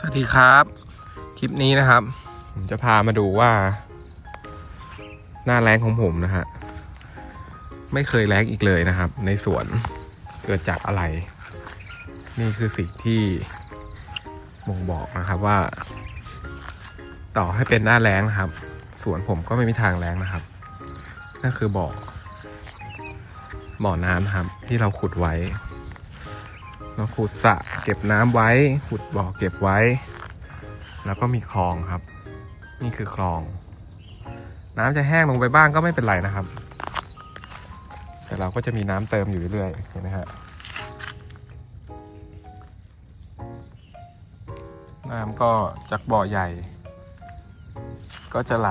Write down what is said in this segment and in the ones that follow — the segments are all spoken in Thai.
สวัสดีครับ คลิปนี้นะครับ ผมจะพามาดูว่า หน้าแรงของผมนะฮะไม่เคยแรงอีกเลยนะครับ ในสวนเกิดจากอะไร นี่คือสิ่งที่บ่งบอกนะครับว่า ต่อให้เป็นหน้าแรงนะครับ สวนผมก็ไม่มีทางแรงนะครับ นั่นคือบ่อบ่อน้ำครับ ที่เราขุดไว้ เราขุดสระเก็บน้ำไว้ ขุดบ่อเก็บไว้ แล้วก็มีคลองครับ นี่คือคลอง น้ำจะแห้งลงไปบ้างก็ไม่เป็นไรนะครับ แต่เราก็จะมีน้ำเติมอยู่เรื่อยๆเห็นไหมฮะน้ำก็จากบ่อใหญ่ ก็จะไหล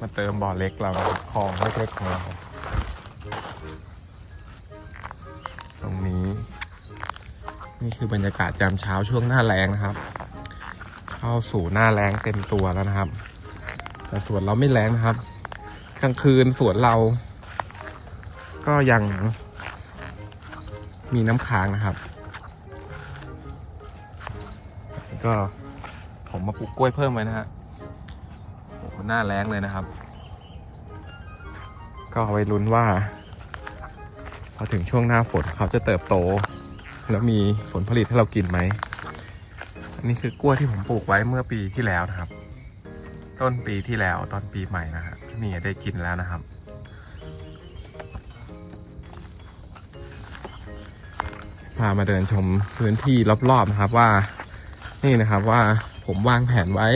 มาเติมบ่อเล็กเราครับคลองเล็กๆของเรา นี่คือบรรยากาศยามเช้าช่วงหน้าแรงนะครับ เข้าสู่หน้าแรงเต็มตัวแล้วนะครับ แต่สวนเราไม่แรงนะครับ กลางคืนสวนเรา ก็ยังมีน้ำค้างนะครับ ก็ผมมาปลูกกล้วยเพิ่มไว้นะฮะโอ้โหหน้าแรงเลยนะครับ ก็ไว้ลุ้นว่า พอถึงช่วงหน้าฝนเขาจะเติบโต แล้วมีผลผลิตให้เรากินไหม อันนี้คือกล้วยที่ผมปลูกไว้เมื่อปีที่แล้วนะครับ ต้นปีที่แล้วตอนปีใหม่นะฮะนี่ได้กินแล้วนะครับ พามาเดินชมพื้นที่รอบๆนะครับว่า นี่นะครับว่าผมวางแผนไว้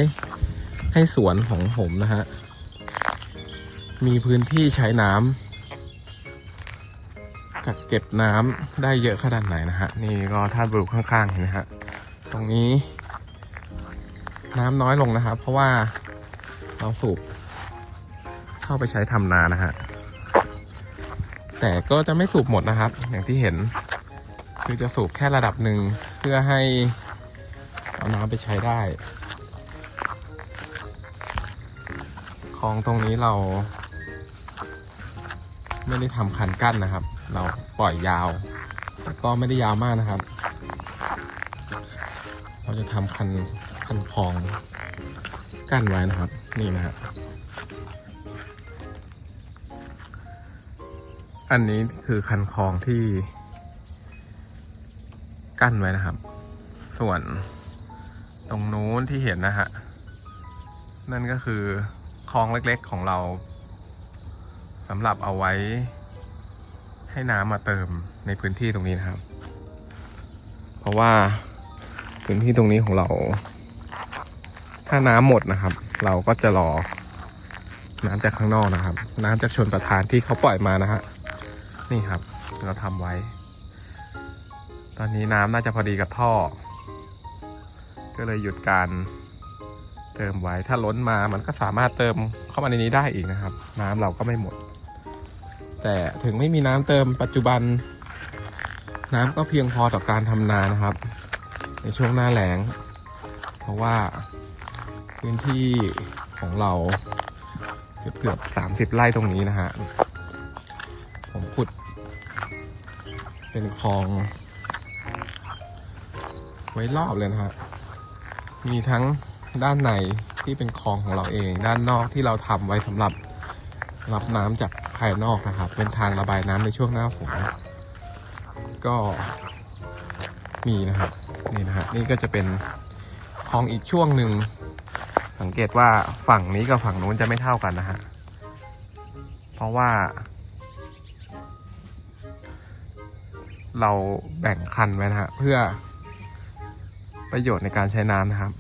ให้สวนของผมนะฮะมีพื้นที่ใช้น้ำ กักเก็บน้ำได้เยอะขนาดไหนนะฮะ นี่ก็ท่าบรูข้างๆเห็นไหมฮะ ตรงนี้ น้ำน้อยลงนะครับ เพราะว่าเราสูบเข้าไปใช้ทำนานะฮะ แต่ก็จะไม่สูบหมดนะครับ อย่างที่เห็น คือจะสูบแค่ระดับหนึ่งเพื่อให้เอาน้ำไปใช้ได้คลองตรงนี้เรา ไม่ได้ทำคันกั้นนะครับ เราปล่อยยาวแต่ก็ไม่ได้ยาวมากนะครับ เราจะทำคันคันคลองกั้นไว้นะครับ นี่นะฮะอันนี้คือคันคลองที่กั้นไว้นะครับ ส่วนตรงนู้นที่เห็นนะฮะ นั่นก็คือคลองเล็กๆของเราสำหรับเอาไว้ ให้น้ำมาเติมในพื้นที่ตรงนี้นะครับ เพราะว่าพื้นที่ตรงนี้ของเรา ถ้าน้ำหมดนะครับ เราก็จะรอน้ำจากข้างนอกนะครับ น้ำจากชนประทานที่เขาปล่อยมานะฮะนี่ครับ เราทำไว้ ตอนนี้น้ำน่าจะพอดีกับท่อ ก็เลยหยุดการเติมไว้ถ้าล้นมามันก็สามารถเติมเข้ามาในนี้ได้อีกนะครับ น้ำเราก็ไม่หมด แต่ถึงไม่มีน้ำเติมปัจจุบัน น้ำก็เพียงพอต่อการทำนานะครับ ในช่วงหน้าแล้ง เพราะว่าพื้นที่ของเราเกือบเกือบสามสิบไร่ตรงนี้นะฮะ ผมขุด เป็นคลอง ไว้รอบเลยนะฮะ มีทั้งด้านในที่เป็นคลองของเราเอง ด้านนอกที่เราทำไว้สำหรับรับน้ำจาก ภายนอกนะครับ เป็นทางระบายน้ำในช่วงหน้าฝนก็มีนะครับนี่นะฮะนี่ก็จะเป็นคลองอีกช่วงหนึ่งสังเกตว่าฝั่งนี้กับฝั่งนู้นจะไม่เท่ากันนะฮะเพราะว่า เราแบ่งคันไว้นะฮะเพื่อประโยชน์ในการใช้น้ำนะครับ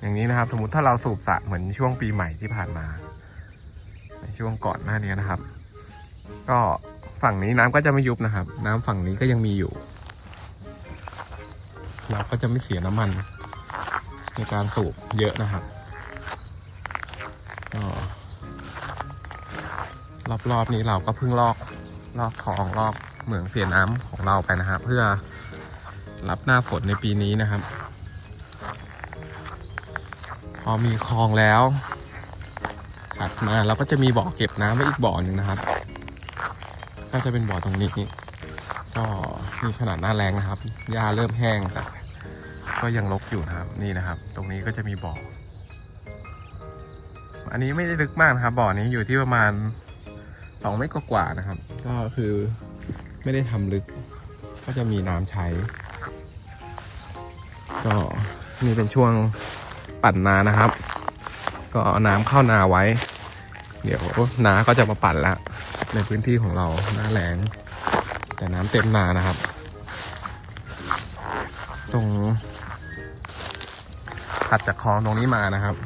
อย่างนี้นะครับ สมมติถ้าเราสูบสระเหมือนช่วงปีใหม่ที่ผ่านมา ในช่วงก่อนหน้านี้นะครับ ก็ฝั่งนี้น้ำก็จะไม่ยุบนะครับ น้ำฝั่งนี้ก็ยังมีอยู่ เราก็จะไม่เสียน้ำมัน ในการสูบเยอะนะครับก็รอบๆนี้เราก็เพิ่งลอกลอกคลองลอกเหมืองเสียน้ำของเราไปนะครับ เพื่อรับหน้าฝนในปีนี้นะครับ พอมีคลองแล้วถัดมาเราก็จะมีบ่อเก็บน้ำไว้อีกบ่อหนึ่งนะครับ ก็จะเป็นบ่อตรงนี้ ก็มีขนาดหน้าแรงนะครับ หญ้าเริ่มแห้งแต่ก็ยังรกอยู่นะครับ นี่นะครับ ตรงนี้ก็จะมีบ่อ อันนี้ไม่ได้ลึกมากนะครับ บ่อนี้อยู่ที่ประมาณสองเมตรกว่าๆนะครับ ก็คือไม่ได้ทำลึก ก็จะมีน้ำใช้ ก็นี่เป็นช่วงปั่นนานะครับ ก็เอาน้ำเข้านาไว้ เดี๋ยวนาก็จะมาปั่นแล้ว ในพื้นที่ของเราหน้าแรงแต่น้ำเต็มนานะครับ ตรงถัดจากคลองตรงนี้มานะครับ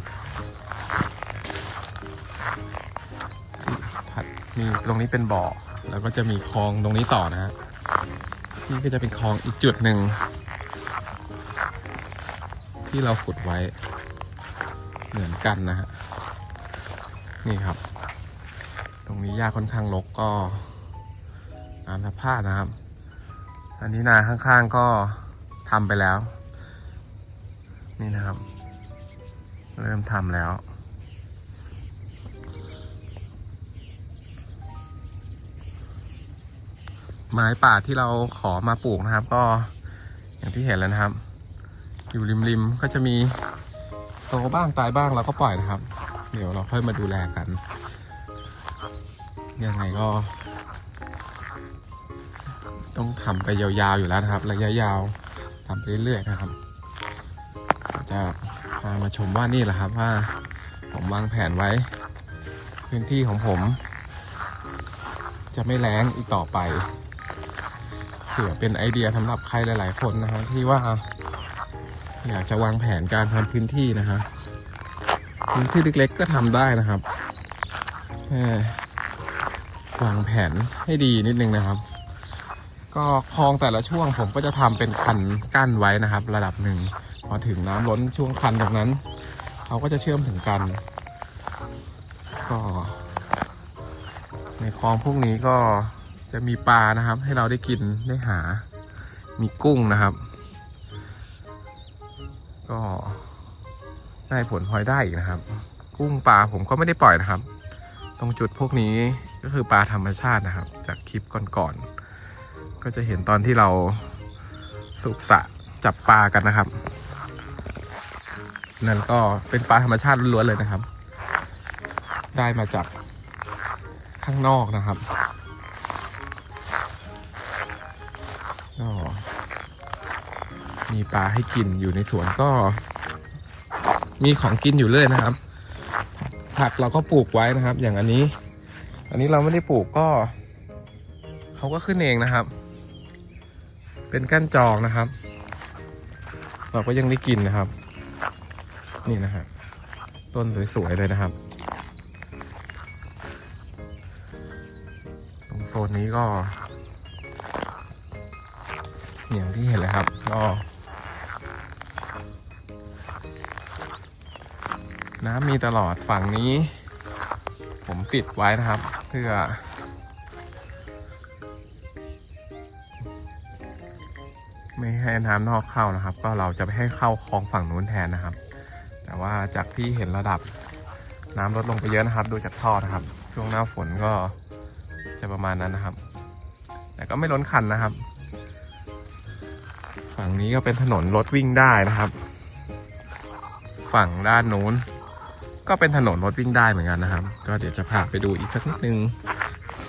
ถัดมีตรงนี้เป็นบ่อ แล้วก็จะมีคลองตรงนี้ต่อนะฮะนี่ก็จะเป็นคลองอีกจุดหนึ่ง ที่เราขุดไว้เหมือนกันนะฮะนี่ครับ รงนี้หญ้าค่อนข้างรกก็น้ำสะพาดนะครับ อันนี้นาข้างๆก็ทำไปแล้ว นี่นะครับ เริ่มทำแล้วไม้ป่าที่เราขอมาปลูกนะครับ ก็อย่างที่เห็นแล้วนะครับ อยู่ริมๆก็จะมีโตบ้างตายบ้างเราก็ปล่อยนะครับ เดี๋ยวเราค่อยมาดูแลกัน ยังไงก็ ต้องทำไปยาวๆอยู่แล้วนะครับ ระยะยาวทำไปเรื่อยๆนะครับ จะพามาชมว่านี่แหละครับว่าผมวางแผนไว้ พื้นที่ของผม จะไม่แล้งอีกต่อไปเผื่อเป็นไอเดียสำหรับใครหลาย ๆ คนนะครับที่ว่าอยากจะวางแผนการทำพื้นที่นะครับพื้นที่เล็กๆก็ทำได้นะครับแค่ วางแผนให้ดีนิดนึงนะครับ ก็คลองแต่ละช่วงผมก็จะทำเป็นคันกั้นไว้นะครับ ระดับหนึ่งพอถึงน้ำล้นช่วงคันจากนั้นเขาก็จะเชื่อมถึงกัน ก็ ในคลองพวกนี้ก็จะมีปลานะครับ ให้เราได้กินได้หา มีกุ้งนะครับ ก็ได้ผลพลอยได้อีกนะครับ กุ้งปลาผมก็ไม่ได้ปล่อยนะครับ ตรงจุดพวกนี้ ก็คือปลาธรรมชาตินะครับ จากคลิปก่อนๆก็จะเห็นตอนที่เราสูบสะจับปลากันนะครับ นั่นก็เป็นปลาธรรมชาติล้วนๆเลยนะครับ ได้มาจากข้างนอกนะครับก็มีปลาให้กินอยู่ในสวนก็ มีของกินอยู่เรื่อยนะครับ ผักเราก็ปลูกไว้นะครับ อย่างอันนี้ อันนี้เราไม่ได้ปลูกก็เขาก็ขึ้นเองนะครับ เป็นก้านจองนะครับ เราก็ยังได้กินนะครับ นี่นะฮะต้นสวยๆเลยนะครับ ตรงโซนนี้ก็อย่างที่เห็นเลยครับก็น้ำมีตลอดฝั่งนี้ ผมปิดไว้นะครับ เพื่อ ไม่ให้น้ำนอกเข้านะครับ ก็เราจะไปให้เข้าคลองฝั่งนู้นแทนนะครับ แต่ว่าจากที่เห็นระดับน้ำลดลงไปเยอะนะครับ ดูจากท่อนะครับ ช่วงหน้าฝนก็จะประมาณนั้นนะครับ แต่ก็ไม่ล้นคันนะครับ ฝั่งนี้ก็เป็นถนนรถวิ่งได้นะครับ ฝั่งด้านนู้น ก็เป็นถนนรถวิ่งได้เหมือนกันนะครับ ก็เดี๋ยวจะพาไปดูอีกสักนิดนึง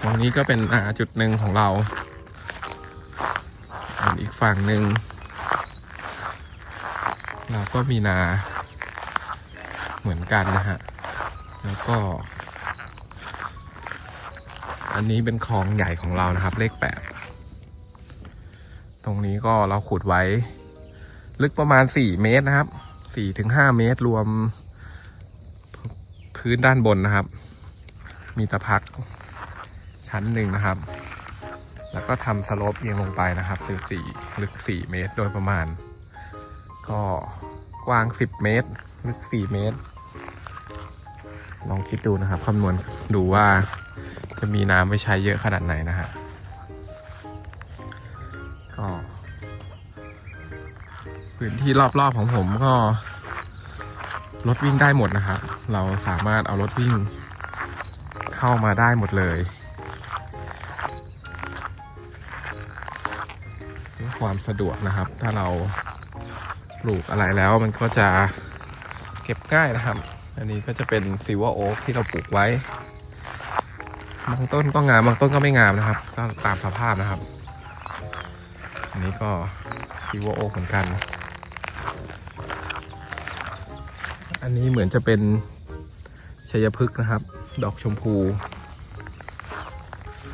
ตรงนี้ก็เป็นอ่าจุดหนึ่งของเราส่วนอีกฝั่งหนึ่งเราก็มีนาเหมือนกันนะฮะ แล้วก็ อันนี้เป็นคลองใหญ่ของเรานะครับ เลขแปดตรงนี้ก็เราขุดไว้ ลึกประมาณสี่เมตรนะครับสี่ถึงห้าเมตรรวม พื้นด้านบนนะครับ มีตะพักชั้นหนึ่งนะครับ แล้วก็ทำสโลปเอียงลงไปนะครับลึกสี่ลึกสี่เมตรโดยประมาณ ก็กว้างสิบเมตร ลึกสี่เมตร ลองคิดดูนะครับคำนวณดูว่าจะมีน้ำไว้ใช้เยอะขนาดไหนนะฮะก็พื้นที่รอบๆของผมก็ รถวิ่งได้หมดนะครับเราสามารถเอารถวิ่งเข้ามาได้หมดเลยความสะดวกนะครับ ถ้าเราปลูกอะไรแล้วมันก็จะเก็บง่ายนะครับ อันนี้ก็จะเป็นซิลเวอร์โอ๊กที่เราปลูกไว้ บางต้นก็งาม บางต้นก็ไม่งามนะครับ ก็ตามสภาพนะครับ อันนี้ก็ซิลเวอร์โอ๊กเหมือนกัน อันนี้เหมือนจะเป็นชัยพฤกษ์นะครับ ดอกชมพู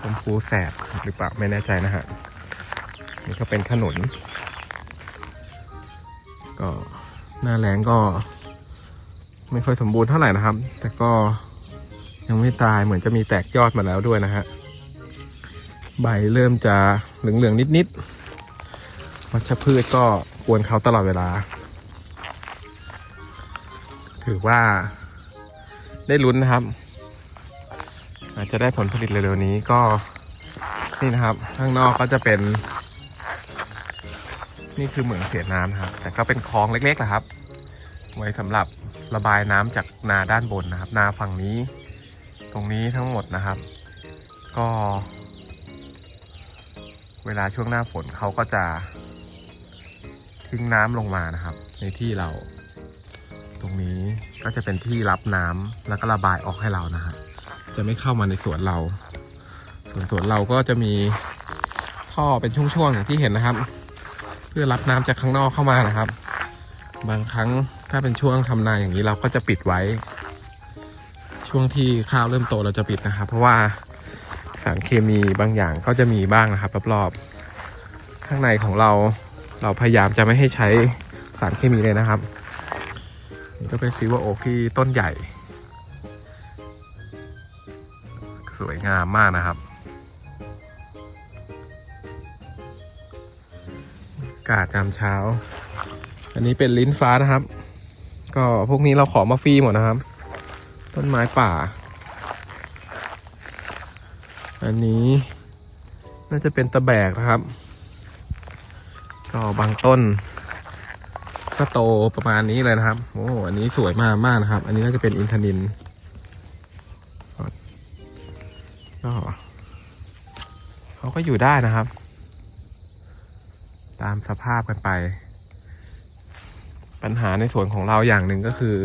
ชมพูแสดหรือเปล่าไม่แน่ใจนะฮะ นี่ก็เป็นขนุน ก็หน้าแรงก็ ไม่ค่อยสมบูรณ์เท่าไหร่นะครับ แต่ก็ยังไม่ตายเหมือนจะมีแตกยอดมาแล้วด้วยนะฮะ ใบเริ่มจะเหลืองๆนิดๆวัชพืชก็กวนเขาตลอดเวลา ถือว่าได้ลุ้นนะครับ อาจจะได้ผลผลิตเร็วๆนี้ก็นี่นะครับ ข้างนอกก็จะเป็น นี่คือเหมืองเสียน้ำนะครับ แต่ก็เป็นคลองเล็กๆแหละครับ ไว้สำหรับระบายน้ำจากนาด้านบนนะครับ นาฝั่งนี้ ตรงนี้ทั้งหมดนะครับ ก็ เวลาช่วงหน้าฝนเขาก็จะทิ้งน้ำลงมานะครับ ในที่เรา ตรงนี้ก็จะเป็นที่รับน้ำแล้วก็ระบายออกให้เรานะฮะจะไม่เข้ามาในสวนเรา ส่วนสวนเราก็จะมีท่อเป็นช่วงๆอย่างที่เห็นนะครับ เพื่อรับน้ำจากข้างนอกเข้ามานะครับ บางครั้งถ้าเป็นช่วงทำนาอย่างนี้เราก็จะปิดไว้ ช่วงที่ข้าวเริ่มโตเราจะปิดนะครับ เพราะว่าสารเคมีบางอย่างก็จะมีบ้างนะครับรอบๆข้างในของเราเราพยายามจะไม่ให้ใช้สารเคมีเลยนะครับ นี่ก็เป็นซิวโอคที่ต้นใหญ่ สวยงามมากนะครับ กาศยามเช้า อันนี้เป็นลิ้นฟ้านะครับ ก็พวกนี้เราขอมาฟรีหมดนะครับ ต้นไม้ป่า อันนี้น่าจะเป็นตะแบกนะครับ ก็บางต้น ก็โตประมาณนี้เลยนะครับ โอ้ อันนี้สวยมากมากนะครับ อันนี้น่าจะเป็นอินทนินก็เขาก็อยู่ได้นะครับ ตามสภาพกันไป ปัญหาในสวนของเราอย่างหนึ่งก็คือ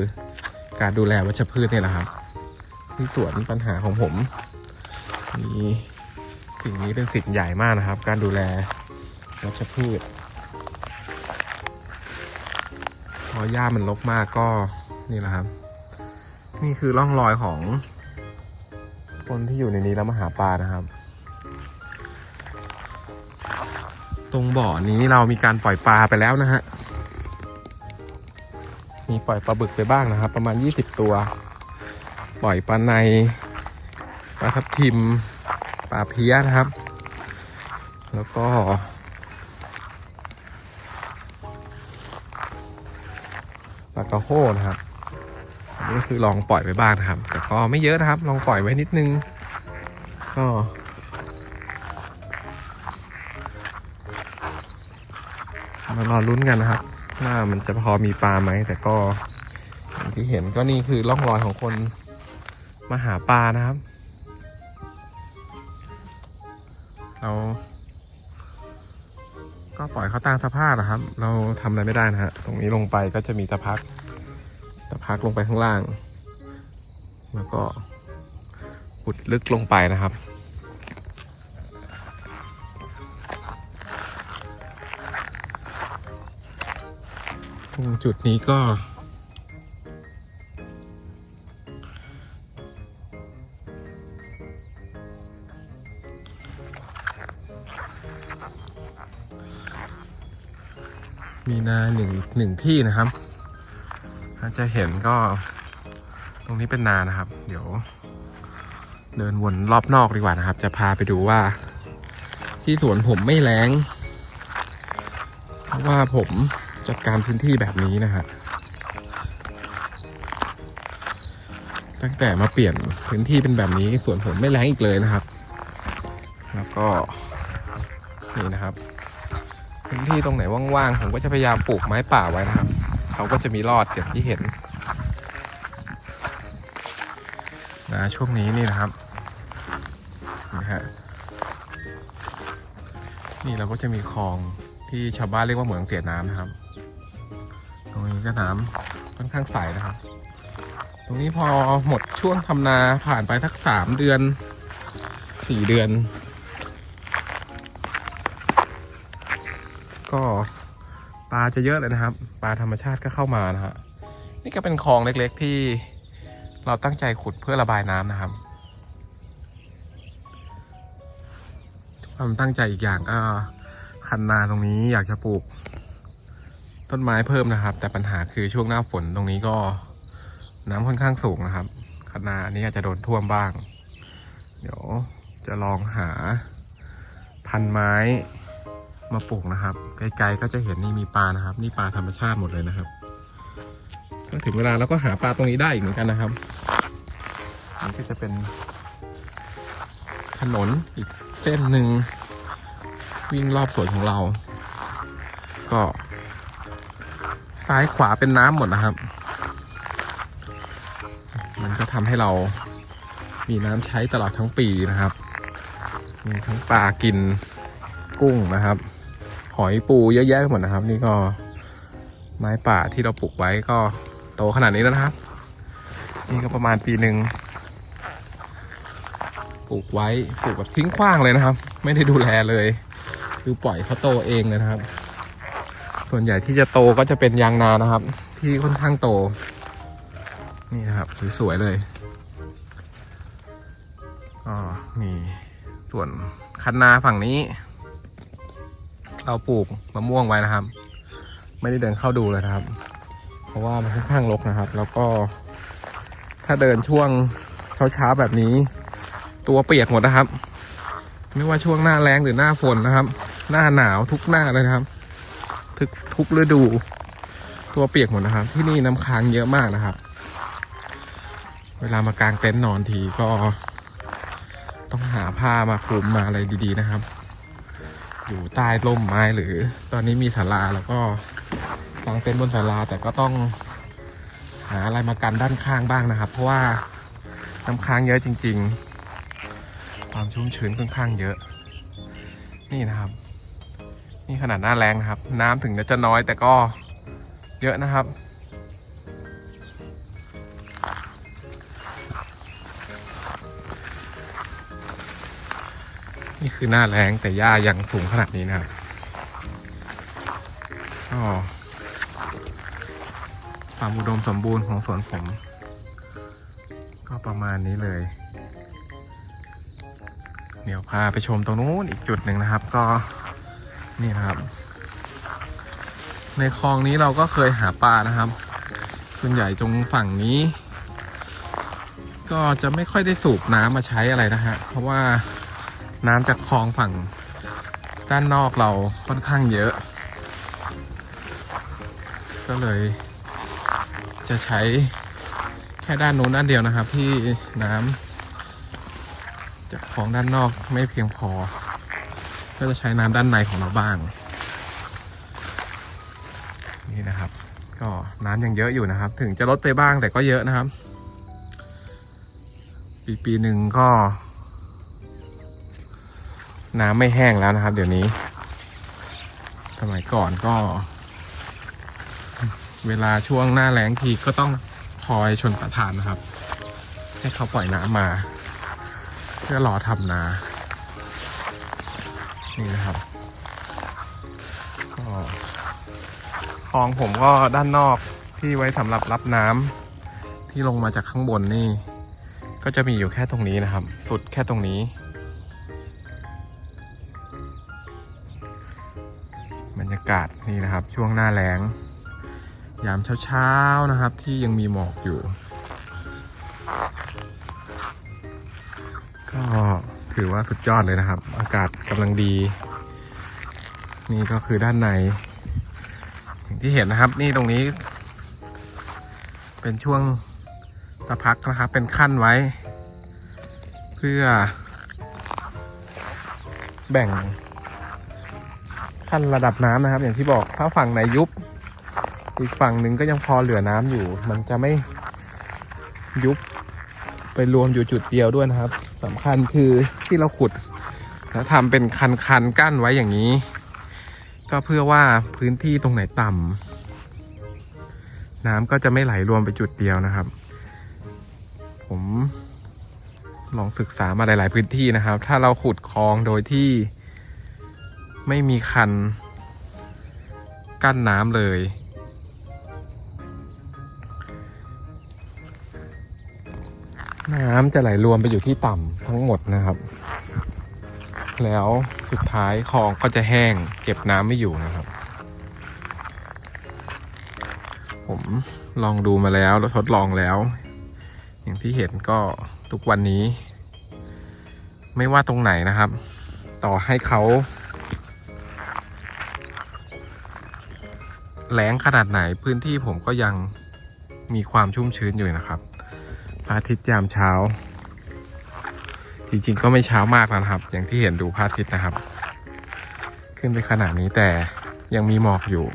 การดูแลวัชพืชเนี่ยแหละครับ ที่สวนปัญหาของผมมีสิ่งนี้เป็นสิ่งใหญ่มากนะครับ การดูแลวัชพืช อหญ้ามันรกมากก็นี่แหละครับ นี่คือร่องรอยของคนที่อยู่ในนี้แล้วมาหาปลานะครับ ตรงบ่อนี้เรามีการปล่อยปลาไปแล้วนะฮะมีปล่อยปลาบึกไปบ้างนะครับ ประมาณ 20 ตัว ปล่อยปลาในปลาทับทิมปลาเพี้ยนะครับ แล้วก็ากระโฮนะครับนนี้คือลองปล่อยไปบ้างนะครับ แต่ก็ไม่เยอะนะครับ ลองปล่อยไว้นิดนึง ก็มารอลุ้นกันนะครับว่ามันจะพอมีปลาไหม แต่ก็อย่างที่เห็นก็นี่คือร่องรอยของคนมาหาปลานะครับ เรา ก็ปล่อยเขาตามสภาพนะครับ เราทำอะไรไม่ได้นะฮะตรงนี้ลงไปก็จะมีตะพัก ตะพักลงไปข้างล่าง แล้วก็ขุดลึกลงไปนะครับ ตรงจุดนี้ก็ มีนาหนึ่งหนึ่งที่นะครับ จะเห็นก็ ตรงนี้เป็นนานะครับ เดี๋ยว เดินวนรอบนอกดีกว่านะครับ จะพาไปดูว่า ที่สวนผมไม่แรงเพราะว่าผมจัดการพื้นที่แบบนี้นะฮะตั้งแต่มาเปลี่ยนพื้นที่เป็นแบบนี้สวนผมไม่แรงอีกเลยนะครับ แล้วก็นี่นะครับ พื้นที่ตรงไหนว่างๆผมก็จะพยายามปลูกไม้ป่าไว้นะครับ เขาก็จะมีรอดอย่างที่เห็นนะช่วงนี้นี่นะครับนะฮะนี่เราก็จะมีคลองที่ชาวบ้านเรียกว่าเหมืองเสียน้ำนะครับ ตรงนี่ก็น้ำค่อนข้างใสนะครับ ตรงนี้พอหมดช่วงทำนาผ่านไปทักสามเดือนสี่เดือน ก็ ลาจะเยอะเลยนะครับ ปลาธรรมชาติก็เข้ามานะฮะนี่ก็เป็นคลองเล็กๆ ที่เราตั้งใจขุดเพื่อระบายน้ำนะครับความตั้งใจอีกอย่างก็คันนาตรงนี้อยากจะปลูก ต้นไม้เพิ่มนะครับ แต่ปัญหาคือช่วงหน้าฝนตรงนี้ก็น้ำค่อนข้างสูงนะครับ คันนาอันนี้อาจจะโดนท่วมบ้าง เดี๋ยวจะลองหาพันไม้ มาปลูกนะครับ ไกลๆก็จะเห็นนี่มีปลานะครับ นี่ปลาธรรมชาติหมดเลยนะครับก็ถึงเวลาเราก็หาปลาตรงนี้ได้อีกเหมือนกันนะครับนี่ก็จะเป็นถนนอีกเส้นหนึ่งวิ่งรอบสวนของเรา ก็ ซ้ายขวาเป็นน้ำหมดนะครับ มันก็ทำให้เรามีน้ำใช้ตลอดทั้งปีนะครับ มีทั้งปลากินกุ้งนะครับ หอยปูเยอะแยะหมดนะครับ นี่ก็ไม้ป่าที่เราปลูกไว้ก็โตขนาดนี้แล้วนะครับ นี่ก็ประมาณปีหนึ่งปลูกไว้ปลูกแบบทิ้งขว้างเลยนะครับ ไม่ได้ดูแลเลย คือปล่อยเขาโตเองเลยนะครับ ส่วนใหญ่ที่จะโตก็จะเป็นยางนานะครับ ที่ค่อนข้างโต นี่นะครับสวยๆเลยก็นี่ส่วนคันนาฝั่งนี้ เราปลูกมะม่วงไว้นะครับ ไม่ได้เดินเข้าดูเลยนะครับ เพราะว่ามันค่อนข้างรกนะครับ แล้วก็ ถ้าเดินช่วงเช้าๆแบบนี้ ตัวเปียกหมดนะครับ ไม่ว่าช่วงหน้าแรงหรือหน้าฝนนะครับ หน้าหนาวทุกหน้าเลยนะครับ ทุกทุกฤดู ตัวเปียกหมดนะครับ ที่นี่น้ำค้างเยอะมากนะครับ เวลามากางเต็นท์นอนทีก็ ต้องหาผ้ามาคลุมมาอะไรดี ๆ นะครับ อยู่ใต้ร่มไม้หรือ ตอนนี้มีศาลาแล้วก็กางเต็นท์บนศาลาแต่ก็ต้องหาอะไรมากันด้านข้างบ้างนะครับ เพราะว่าน้ำค้างเยอะจริง ๆ ความชุ่มชื้นค่อนข้างเยอะ นี่นะครับ นี่ขนาดหน้าแรงนะครับ น้ำถึงจะน้อยแต่ก็เยอะนะครับ นี่คือหน้าแรงแต่หญ้ายังสูงขนาดนี้นะครับก็ความอุดมสมบูรณ์ของสวนผม ก็ประมาณนี้เลย เดี๋ยวพาไปชมตรงนู้นอีกจุดหนึ่งนะครับ ก็นี่นะครับ ในคลองนี้เราก็เคยหาปลานะครับ ส่วนใหญ่ตรงฝั่งนี้ ก็จะไม่ค่อยได้สูบน้ำมาใช้อะไรนะฮะเพราะว่า น้ำจากคลองฝั่งด้านนอกเราค่อนข้างเยอะ ก็เลยจะใช้แค่ด้านนู้นด้านเดียวนะครับ ที่น้ำจากของด้านนอกไม่เพียงพอ ก็จะใช้น้ำด้านในของเราบ้าง นี่นะครับ ก็น้ำยังเยอะอยู่นะครับ ถึงจะลดไปบ้างแต่ก็เยอะนะครับ ปีปีหนึ่งก็ น้ำไม่แห้งแล้วนะครับ เดี๋ยวนี้ สมัยก่อนก็ เวลาช่วงหน้าแล้งทีก็ต้องคอยชนประทานนะครับ ให้เขาปล่อยน้ำมา เพื่อรอทำนา นี่นะครับก็คลองผมก็ด้านนอกที่ไว้สำหรับรับน้ำที่ลงมาจากข้างบนนี่ ก็จะมีอยู่แค่ตรงนี้นะครับ สุดแค่ตรงนี้ากาศนี่นะครับ ช่วงหน้าแล้ง ยามเช้าๆนะครับ ที่ยังมีหมอกอยู่ ก็ถือว่าสุดยอดเลยนะครับ อากาศกำลังดี นี่ก็คือด้านในอย่างที่เห็นนะครับ นี่ตรงนี้ เป็นช่วงตะพักนะครับ เป็นขั้นไว้ เพื่อ แบ่ง ขั้นระดับน้ำนะครับ อย่างที่บอกถ้าฝั่งไหนยุบ อีกฝั่งหนึ่งก็ยังพอเหลือน้ำอยู่ มันจะไม่ยุบไปรวมอยู่จุดเดียวด้วยนะครับสำคัญคือที่เราขุดแล้วทำเป็นคันๆกั้นไว้อย่างนี้ ก็เพื่อว่าพื้นที่ตรงไหนต่น้ำก็จะไม่ไหลรวมไปจุดเดียวนะครับ ผมลองศึกษามาหลาย ๆ พื้นที่นะครับ ถ้าเราขุดคลองโดยที่ ไม่มีคัน กั้นน้ำเลย น้ำจะไหลรวมไปอยู่ที่ต่ำทั้งหมดนะครับ แล้วสุดท้ายคลองก็จะแห้งเก็บน้ำไม่อยู่นะครับ ผมลองดูมาแล้วแล้วทดลองแล้ว อย่างที่เห็นก็ทุกวันนี้ ไม่ว่าตรงไหนนะครับ ต่อให้เขา แล้งขนาดไหนพื้นที่ผมก็ยังมีความชุ่มชื้นอยู่นะครับพระอาทิตย์ยามเช้า จริงๆก็ไม่เช้ามากนะครับ อย่างที่เห็นดูพระอาทิตย์นะครับ ขึ้นไปขนาดนี้แต่ยังมีหมอกอยู่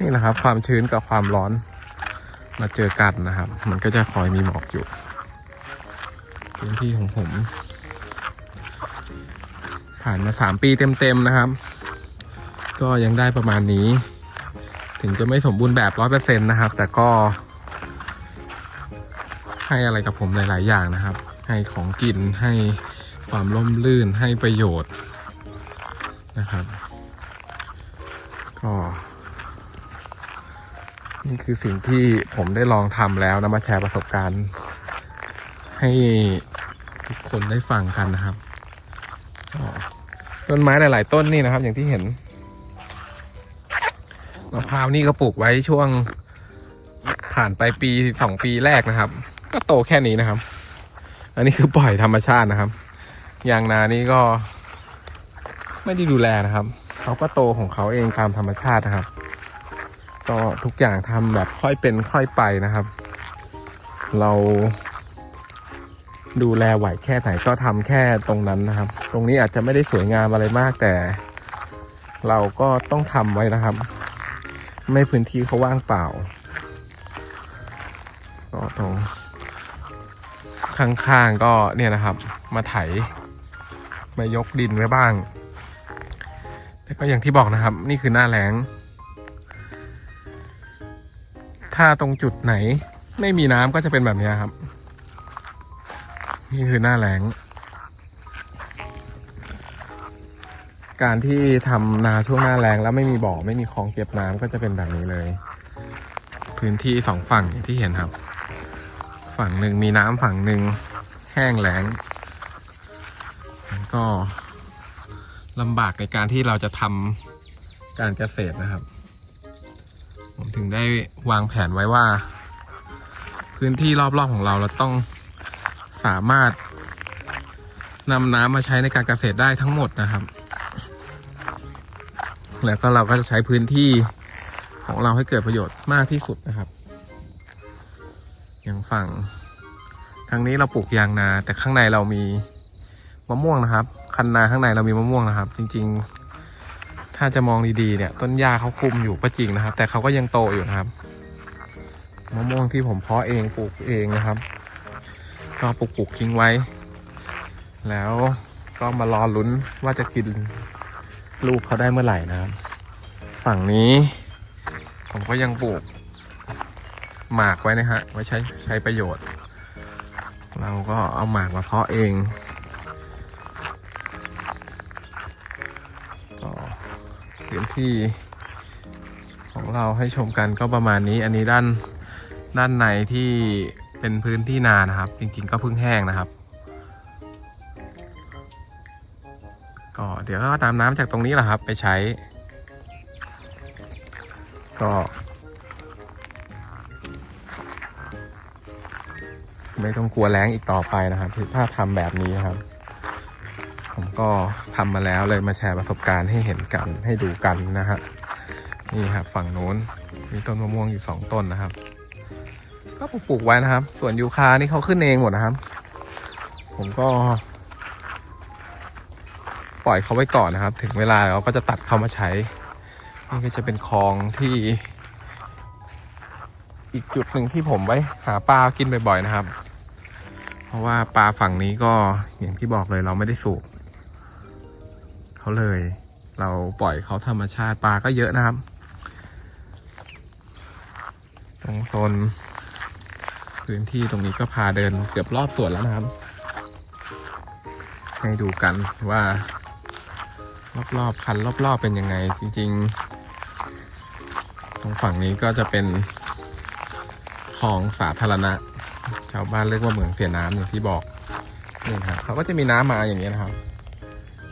นี่แหละครับ ความชื้นกับความร้อนมาเจอกันนะครับ มันก็จะคอยมีหมอกอยู่พื้นที่ของผม ผ่านมาสามปีเต็มๆนะครับ ก็ยังได้ประมาณนี้ ถึงจะไม่สมบูรณ์แบบร้อยเปอร์เซ็นต์นะครับ แต่ก็ ให้อะไรกับผมหลาย ๆ อย่างนะครับ ให้ของกินให้ความร่มรื่นให้ประโยชน์นะครับ ก็นี่คือสิ่งที่ผมได้ลองทำแล้วนะมาแชร์ประสบการณ์ ให้ทุกคนได้ฟังกันนะครับต้นไม้หลาย ๆ ต้นนี่นะครับ อย่างที่เห็น มะพร้าวนี่ก็ปลูกไว้ช่วงผ่านไปปีสองปีแรกนะครับ ก็โตแค่นี้นะครับ อันนี้คือปล่อยธรรมชาตินะครับยางนานี่ก็ ไม่ได้ดูแลนะครับเขาก็โตของเขาเองตามธรรมชาตินะครับ ก็ทุกอย่างทำแบบค่อยเป็นค่อยไปนะครับ เราดูแลไหวแค่ไหนก็ทำแค่ตรงนั้นนะครับ ตรงนี้อาจจะไม่ได้สวยงามอะไรมากแต่ เราก็ต้องทำไว้นะครับ ไม่พื้นที่เขาว่างเปล่าก็ตรงข้างๆก็เนี่ยนะครับ มาไถ มายกดินไว้บ้างแล้วก็อย่างที่บอกนะครับ นี่คือหน้าแล้ง ถ้าตรงจุดไหนไม่มีน้ำก็จะเป็นแบบนี้ครับ นี่คือหน้าแล้ง การที่ทำนาช่วงหน้าแล้งแล้วไม่มีบ่อไม่มีคลองเก็บน้ำก็จะเป็นแบบนี้เลย พื้นที่สองฝั่งอย่างที่เห็นครับ ฝั่งหนึ่งมีน้ำฝั่งหนึ่งแห้งแล้งมันก็ลำบากในการที่เราจะทำการเกษตรนะครับ ผมถึงได้วางแผนไว้ว่า พื้นที่รอบๆของเราเราต้องสามารถนำน้ำมาใช้ในการเกษตรได้ทั้งหมดนะครับ แล้วก็เราก็จะใช้พื้นที่ของเราให้เกิดประโยชน์มากที่สุดนะครับ อย่างฝั่งทางนี้เราปลูกยางนา แต่ข้างในเรามีมะม่วงนะครับ คันนาข้างในเรามีมะม่วงนะครับ จริง ๆ ถ้าจะมองดีๆ เนี่ย ต้นหญ้าเขาคุมอยู่ก็จริงนะครับ แต่เขาก็ยังโตอยู่นะครับมะม่วงที่ผมเพาะเองปลูกเองนะครับ ก็ปลูกปลูกทิ้งไว้ แล้วก็มารอลุ้นว่าจะกิน ลูกเขาได้เมื่อไหร่นะครับ ฝั่งนี้ ผมก็ยังปลูก หมากไว้นะฮะไว้ใช้ใช้ประโยชน์ เราก็เอาหมากมาเพาะเองก็พื้นที่ของเราให้ชมกันก็ประมาณนี้ อันนี้ด้านด้านในที่เป็นพื้นที่นานะครับ จริงๆก็เพิ่งแห้งนะครับ ดี๋ยวก็ตามน้ำจากตรงนี้แหละครับ ไปใช้ ก็ไม่ต้องกลัวแรงอีกต่อไปนะครับ ถ้าทำแบบนี้นะครับ ผมก็ทำมาแล้วเลยมาแชร์ประสบการณ์ให้เห็นกันให้ดูกันนะฮะนี่ครับฝั่งโน้นมีต้นมะม่วงอยู่สองต้นนะครับ ก็ปลูกไว้นะครับ ส่วนยูคานี่เขาขึ้นเองหมดนะครับ ผมก็ ปล่อยเขาไว้ก่อนนะครับ ถึงเวลาเราก็จะตัดเขามาใช้ นี่ก็จะเป็นคลองที่ อีกจุดหนึ่งที่ผมไว้หาปลากินบ่อยๆนะครับ เพราะว่าปลาฝั่งนี้ก็อย่างที่บอกเลยเราไม่ได้สูบเขาเลย เราปล่อยเขาธรรมชาติปลาก็เยอะนะครับ ตรตรงโซนพื้นที่ตรงนี้ก็พาเดินเกือบรอบสวนแล้วนะครับ ให้ดูกันว่า รอบๆคันรอบๆเป็นยังไง จริง ๆ ตรงฝั่งนี้ก็จะเป็นคลองสาธารณะ ชาวบ้านเรียกว่าเหมืองเสียน้ำอย่างที่บอกนี่ครับเขาก็จะมีน้ำมาอย่างนี้นะครับ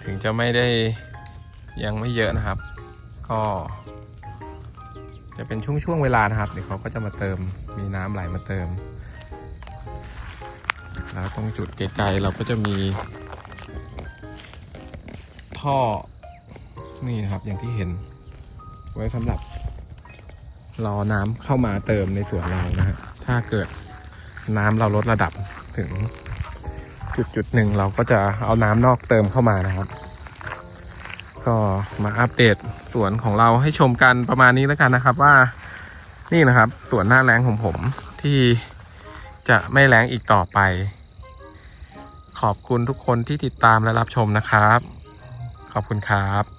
ถึงจะไม่ได้ยังไม่เยอะนะครับ ก็ จะเป็นช่วงๆเวลานะครับเดี๋ยวเขาก็จะมาเติมมีน้ำไหลมาเติม แล้วตรงจุดไกลๆเราก็จะมี ท่อ นี่นะครับอย่างที่เห็น ไว้สำหรับ รอน้ำเข้ามาเติมในสวนเรานะฮะถ้าเกิดน้ำเราลดระดับถึงจุดจุดหนึ่งเราก็จะเอาน้ำนอกเติมเข้ามานะครับ ก็มาอัปเดตสวนของเราให้ชมกันประมาณนี้แล้วกันนะครับว่านี่นะครับสวนหน้าแรงของผมที่จะไม่แรงอีกต่อไป ขอบคุณทุกคนที่ติดตามและรับชมนะครับ ขอบคุณครับ